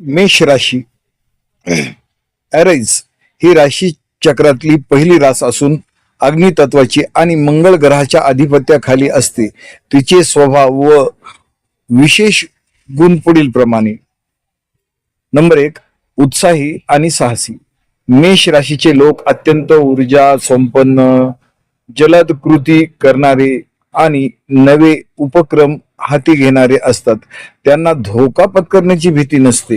मेष राशी. अरेज ही राशी चक्रातली पहिली रास असून अग्नितत्वाची आणि मंगळ ग्रहाच्या अधिपत्याखाली असते. तिचे स्वभाव व विशेष गुण पुढील प्रमाणे. नंबर एक उत्साही आणि साहसी. मेष राशीचे लोक अत्यंत ऊर्जा संपन्न जलद कृती करणारे आणि नवे उपक्रम हाती घेणारे असतात. त्यांना धोका पत्करण्याची भीती नसते.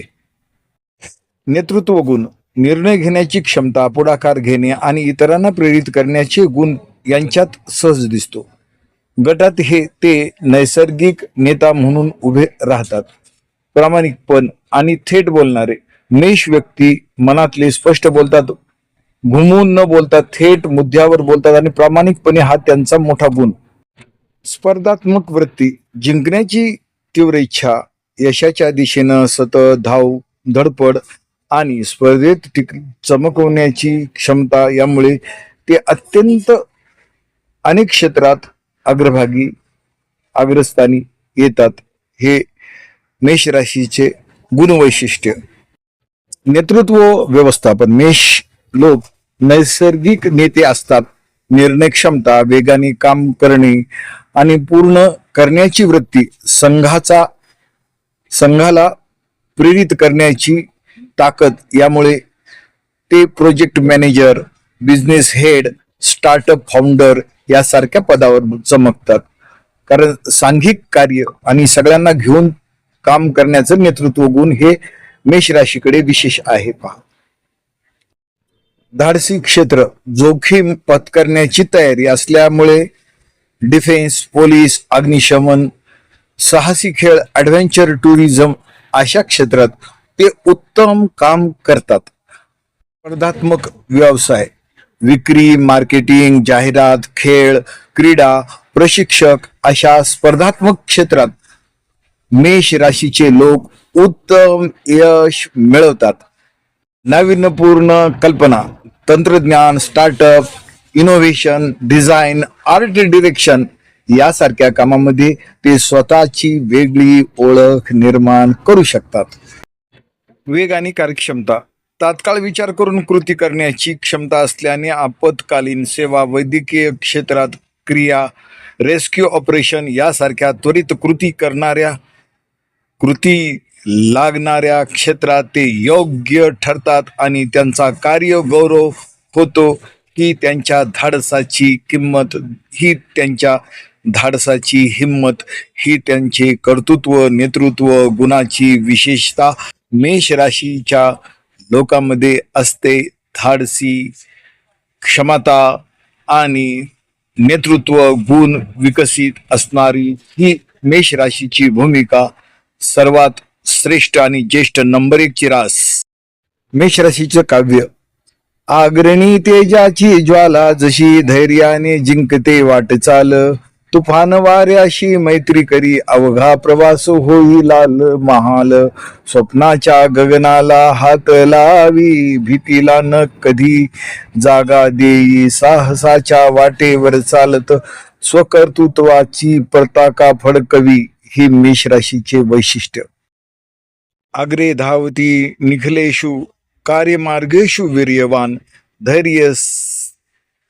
नेतृत्व गुण निर्णय घेण्याची क्षमता पुढाकार घेणे आणि इतरांना प्रेरित करण्याचे गुण यांच्यात सहज दिसतो. गटात हे ते नैसर्गिक नेता म्हणून उभे राहतात. प्रामाणिकपण आणि थेट बोलणारे मेष व्यक्ती मनातले स्पष्ट बोलतात घुमून न बोलता थेट मुद्द्यावर बोलतात आणि प्रामाणिकपणे हा त्यांचा मोठा गुण. स्पर्धात्मक वृत्ती जिंकण्याची तीव्र इच्छा यशाच्या दिशेनं सतत धाव धडपड आणि स्पर्धेत टिक चमकवण्याची क्षमता यामुळे ते अत्यंत अनेक क्षेत्रात अग्रभागी अग्रस्थानी येतात. हे मेष राशीचे गुणवैशिष्ट्य. नेतृत्व व्यवस्थापन. मेष लोक नैसर्गिक नेते असतात. निर्णय क्षमता वेगाने काम करणे आणि पूर्ण करण्याची वृत्ती संघाचा संघाला प्रेरित करण्याची ताकद यामुळे ते project manager business head startup founder यासारख्या पदावर चमकतात. कारण सांघिक कार्य आणि सगळ्यांना घेऊन काम करण्याचं नेतृत्व गुण हे मेष राशीकडे विशेष आहे पहा. धाडसी क्षेत्र जोखीम पत्करण्याची तयारी असल्यामुळे डिफेन्स पोलीस अग्निशमन साहसी खेळ ॲडव्हेंचर टुरिझम अशा क्षेत्रात ते उत्तम काम करतात. स्पर्धात्मक व्यवसाय विक्री मार्केटिंग जाहिरात खेळ क्रीडा प्रशिक्षक अशा स्पर्धात्मक क्षेत्रात मेष राशीचे लोक उत्तम यश मिळवतात. नाविन्यपूर्ण कल्पना तंत्रज्ञान startup innovation design art direction यासारख्या कामामध्ये ते स्वतःची वेगळी ओळख निर्माण करू शकतात. वेग आणि कार्यक्षमता. तात्काळ विचार करून कृती करण्याची क्षमता असल्याने आपत्कालीन सेवा वैद्यकीय क्षेत्रात क्रिया रेस्क्यू ऑपरेशन यासारख्या त्वरित कृती करणाऱ्या कृती लागणाऱ्या क्षेत्रात ते योग्य ठरतात आणि त्यांचा कार्य गौरव होतो. की त्यांच्या धाडसाची किंमत ही त्यांच्या धाडसाची हिंमत ही त्यांचे कर्तृत्व नेतृत्व गुणाची विशेषता मेष राशीच्या लोकांमध्ये असते. धाडसी क्षमता आणि नेतृत्व गुण विकसित असणारी ही मेष राशीची भूमिका सर्वात श्रेष्ठ आणि ज्येष्ठ नंबर एक ची रास. मेष राशीचं काव्य अग्रणी तेजाची ज्वाला जशी धैर्याने जिंकते वाटचाल तुफान वाऱ्याशी मैत्री करी अवघा प्रवास होई लाल महाल. स्वप्नाच्या गगनाला हात लावी भीतीला न कधी. जागा देई साहसाच्या वाटेवर चालत. स्वकर्तृत्वाची प्रताका फडकवी ही मेष राशीचे वैशिष्ट्य. अग्रे धावती निखलेषु कार्यमार्गेषु वीर्यवान धैर्य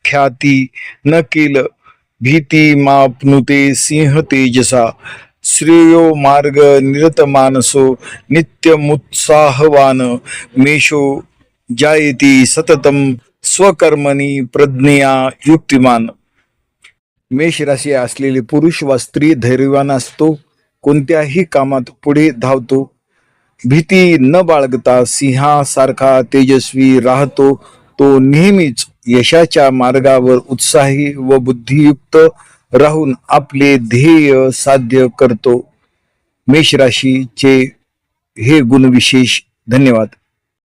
ख्याती न किल भीती मापनुते सिंह तेजसा। श्रेयो मार्ग निरत मानसो नित्यमुत्साहवान मेषो जायती सततम स्वकर्मणी प्रज्ञया युक्तिमान। मेष राशी असलेले पुरुष वा स्त्री धैर्यवान असतो कोणत्याही कामात पुढे धावतो भीती न बाळगता सिंहासारखा तेजस्वी राहतो. तो नेहमीच यशाच्या मार्गावर उत्साही व बुद्धियुक्त राहून आपले ध्येय साध्य करतो. मेष राशीचे हे गुणविशेष. धन्यवाद.